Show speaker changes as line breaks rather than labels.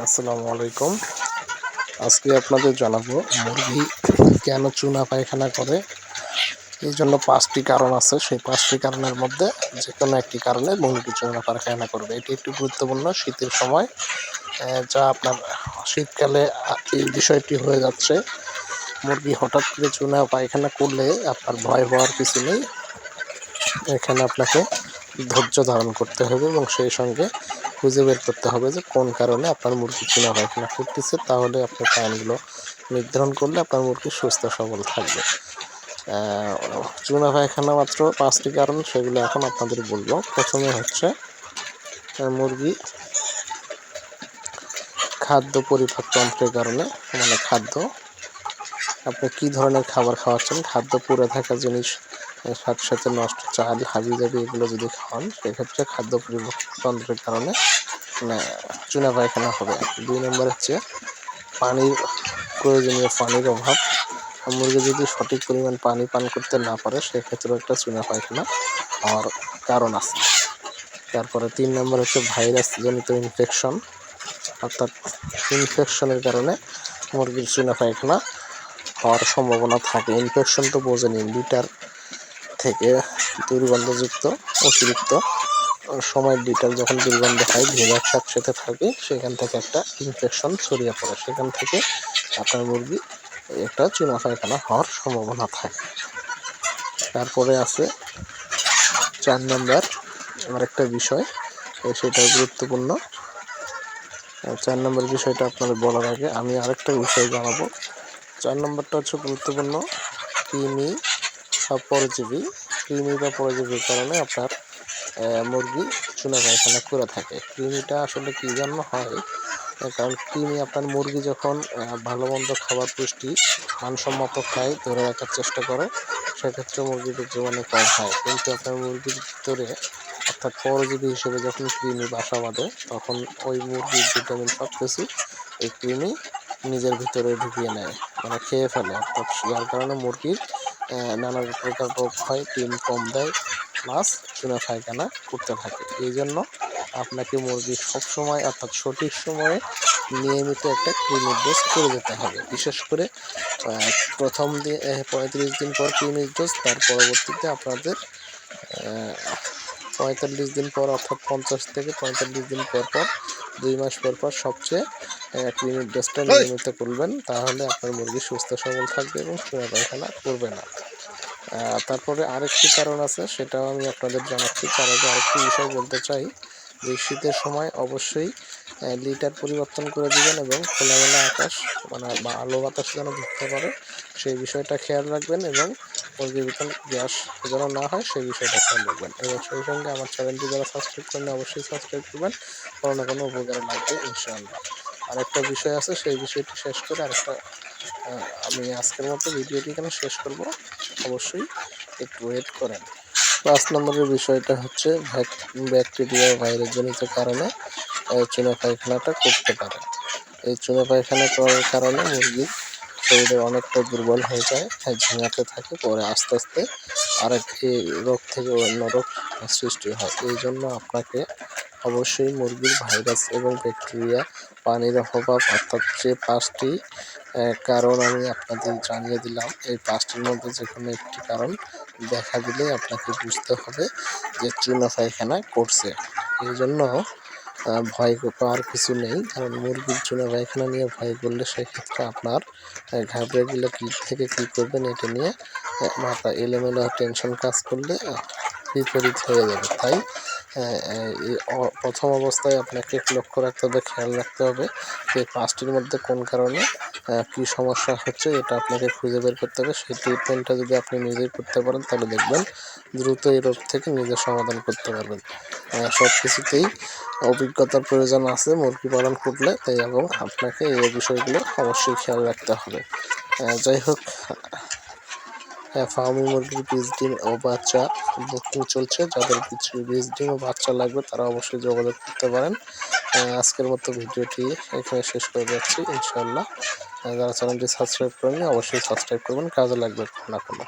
আসসালামু আলাইকুম। আজকে আপনাদের জানাব, মুরগি কেন চুনা পায়খানা করে? এই জন্য পাঁচটি কারণ আছে। সেই পাঁচটি কারণের মধ্যে যে কোনো একটি কারণে মুরগি চুনা পায়খানা করবে। এটি একটি গুরুত্বপূর্ণ শীতের সময় যা আপনার শীতকালে এই বিষয়টি হয়ে যাচ্ছে। মুরগি হঠাৎ করে চুনা পায়খানা করলে আপনার ভয় হওয়ার কিছু নেই। এখানে আপনাকে ধৈর্য ধারণ করতে হবে এবং সেই সঙ্গে খুঁজে বের করতে হবে যে কোন কারণে আপনার মুরগি চুনা পায়খানা করতেছে তাহলে আপনার কারণগুলো নির্ধারণ করলে আপনার মুরগি সুস্থ, সবল থাকবে। চুনা পায়খানা মাত্র পাঁচটি কারণ, সেগুলো এখন আপনাদের বলব। প্রথমে হচ্ছে মুরগি খাদ্য পরিপাক তন্ত্রের কারণে মানে খাদ্য, আপনি কি ধরনের খাবার খাওয়াচ্ছেন, খাদ্য পুড়ে থাকা জিনিস সাথে সাথে নষ্ট চাল হাবি জাবি এগুলো যদি খাওয়ান, সেক্ষেত্রে খাদ্য পরিবর্তনের কারণে মানে চুনা পায়খানা হবে। দুই নম্বর হচ্ছে পানির প্রয়োজনীয় পানির অভাব। মুরগি যদি সঠিক পরিমাণ পানি পান করতে না পারে, সেক্ষেত্রেও একটা চুনা পায়খানা হওয়ার কারণ আছে। তারপরে তিন নম্বর হচ্ছে ভাইরাস জনিত ইনফেকশন অর্থাৎ ইনফেকশনের কারণে মুরগির চুনা পায়খানা হওয়ার সম্ভাবনা থাকে। ইনফেকশন তো বোঝে নিন লিটার থেকে দুর্গন্ধযুক্ত, অতিরিক্ত সময় লিটার যখন দুর্গন্ধ হয় ভেজাক একসাথে থাকে সেখান থেকে একটা ইনফেকশন ছড়িয়ে পড়ে। সেখান থেকে আপনার মুরগি একটা চুনা পায়খানা হওয়ার সম্ভাবনা থাকে। তারপরে আছে চার নম্বর আমার একটা বিষয় সেটা গুরুত্বপূর্ণ। চার নম্বর বিষয়টা আপনাদের বলার আগে আমি আরেকটা বিষয় জানাব। চার নম্বরটা হচ্ছে গুরুত্বপূর্ণ, কৃমি পরজীবী, কৃমি বা পরজীবীর কারণে আপনার মুরগি চুনা পায়খানা করে থাকে। কৃমিটা আসলে কী জন্য হয়? কারণ কৃমি আপনার মুরগি যখন ভালো মন্দ খাবার পুষ্টি মানসম্মত খায়, ধরে রাখার চেষ্টা করে, সেক্ষেত্রে মুরগিদের জীবনে কম হয়। কিন্তু আপনার মুরগির ভিতরে, অর্থাৎ পরজীবী হিসেবে যখন কৃমি বাসা বাঁধে, তখন ওই মুরগির ভিটামিন সব কিছু এই কৃমি নিজের ভিতরে ঢুকিয়ে নেয় মানে খেয়ে ফেলে। অর্থাৎ যার কারণে মুরগির নানা প্রকার রোগ হয়, ডিম কম দেয় প্লাস চুনা পায়খানা করতে থাকে। এই জন্য আপনাকে মুরগি সবসময় অর্থাৎ সঠিক সময়ে নিয়মিত একটা ক্লিনিক ডোজ করে যেতে হবে। বিশেষ করে প্রথম দিন পঁয়ত্রিশ দিন পর ক্লিনিক ডোজ তার পরবর্তীতে আপনাদের পঁয়তাল্লিশ দিন পর অর্থাৎ পঞ্চাশ থেকে পঁয়তাল্লিশ দিন পর পর, দুই মাস পর পর সবচেয়ে ক্লিনিক ডোজটা নিয়মিত করবেন তাহলে আপনার মুরগি সুস্থ সবল থাকবে এবং চুনা পায়খানা করবে না। তারপরে আরেকটি কারণ আছে সেটাও আমি আপনাদের জানাচ্ছি। তার আগে আরেকটি বিষয় বলতে চাই যে শীতের সময় অবশ্যই লিটার পরিবর্তন করে দিবেন এবং খোলামেলা আকাশ মানে বা আলো বাতাস যেন ঢুকতে পারে সেই বিষয়টা খেয়াল রাখবেন এবং মুরগির ভিতর গ্যাস যেন না হয় সেই বিষয়টা খেয়াল রাখবেন। এবং সেই সঙ্গে আমার চ্যানেলটি যারা সাবস্ক্রাইব করেন অবশ্যই সাবস্ক্রাইব করবেন। কোনো না কোনো উপকারে লাগবে ইনশাআল্লাহ। আরেকটা বিষয় আছে সেই বিষয়টি শেষ করে আরেকটা আমি আজকের মতো ভিডিওটি এখানে শেষ করব। অবশ্যই একটু ওয়েট করেন। পাঁচ নম্বরের বিষয়টা হচ্ছে ব্যাকটেরিয়া ভাইরাস জনিত কারণে চুনা পায়খানাটা করতে পারে। এই চুনা পায়খানা করার কারণে মুরগির শরীরে অনেকটা দুর্বল হয়ে যায় হ্যাঁ, ঝিমাতে থাকে পরে আস্তে আস্তে আরেক এই রোগ থেকে অন্য রোগ সৃষ্টি হয়। এই জন্য আপনাকে অবশ্যই মুরগির ভাইরাস এবং ব্যাকটেরিয়া, পানির অভাব, অর্থাৎ যে পাঁচটি কারণ আমি আপনাদের জানিয়ে দিলাম। এই পাঁচটির মধ্যে যে কোনো একটি কারণ দেখা দিলে আপনাকে বুঝতে হবে যে চুনা পায়খানা করছে। এই জন্য ভয় পাওয়ার কিছু নেই, কারণ মুরগির চুনা পায়খানা নিয়ে ভয় করলে সেক্ষেত্রে আপনার ঘাবড়ে গেলে কী থেকে কী করবেন এটা নিয়ে মাথা এলোমেলো টেনশন কাজ করলে বিপরীত হয়ে যাবে। তাই প্রথম অবস্থায় আপনাকে লক্ষ্য রাখতে হবে, খেয়াল রাখতে হবে যে পাঁচটির মধ্যে কোন কারণে কি সমস্যা হচ্ছে এটা আপনাকে খুঁজে বের করতে হবে। সেই ট্রিটমেন্টটা যদি আপনি নিজেই করতে পারেন, তাহলে দেখবেন দ্রুত এই রোগ থেকে নিজের সমাধান করতে পারবেন। সব কিছুতেই অভিজ্ঞতার প্রয়োজন আছে, মুরগি পালন করলে, তাই এবং আপনাকে এই বিষয়গুলো অবশ্যই খেয়াল রাখতে হবে। যাই হোক হ্যাঁ ফার্মি মুরগির বীজ, ডিম ও বাচ্চা বুকিং চলছে। যাদের বীজ ডিম ও বাচ্চা লাগবে, তারা অবশ্যই যোগাযোগ করতে পারেন। আজকের মতো ভিডিওটি এখানে শেষ করে যাচ্ছি ইনশাল্লাহ যারা চ্যানেলটি সাবস্ক্রাইব করেনি অবশ্যই সাবস্ক্রাইব করবেন, কাজে লাগবে না কোনো।